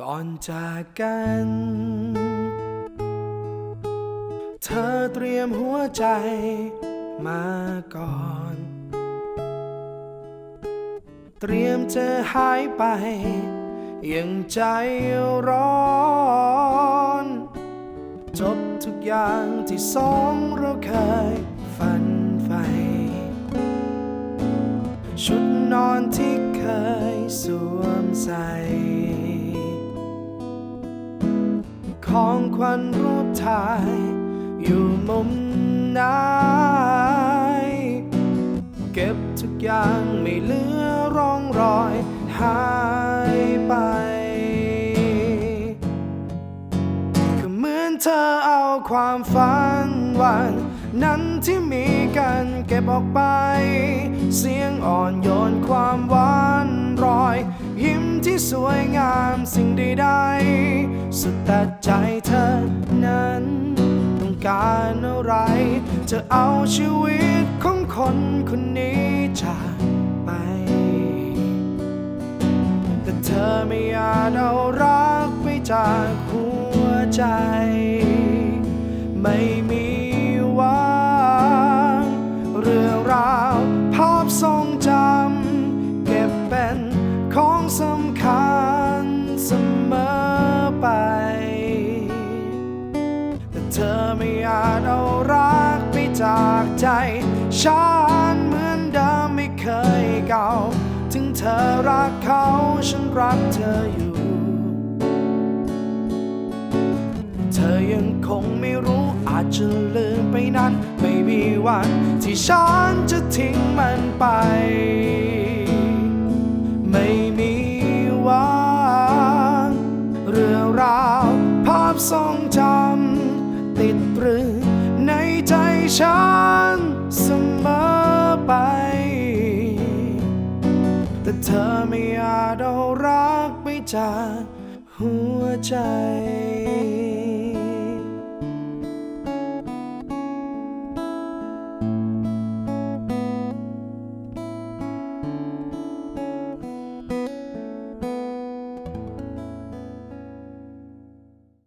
ก่อนจากกัน เธอเตรียมหัวใจมาก่อน เตรียมจะหายไป ยังใจร้อน จบทุกอย่างที่สองเราเคยฝันใฝ่ชุดนอนที่เคยสวมใส่ ของขวัญรูปถ่าย อยู่มุมไหนเก็บทุกอย่างไม่เหลือร่องรอยหายไปก็เหมือนเธอเอาความฝันวันนั้นที่มีกันเก็บออกไป เสียงอ่อนโยนความหวานรอย ยิ้มที่สวยงามสิ่งใดๆ สุดแต่ใจเธอนั้น ต้องการอะไร จะเอาชีวิตของคนคนนี้จากไป แต่เธอไม่อาจเอารักไปจากหัวใจ ไม่มีวันเรื่องราวภาพทรงจำ เก็บเป็นของสำ เอารักไปจากใจ ฉันเหมือนเดิมไม่เคยเก่า ถึงเธอรักเขาฉันรักเธออยู่ เธอยังคงไม่รู้อาจจะลืมไปนั้น ไม่มีวันที่ฉันจะทิ้งมันไป ไม่มีวันเรื่องราวภาพทรงจำติดตรึง ฉันเสมอไป แต่เธอไม่อาจเอารักไปจากหัวใจ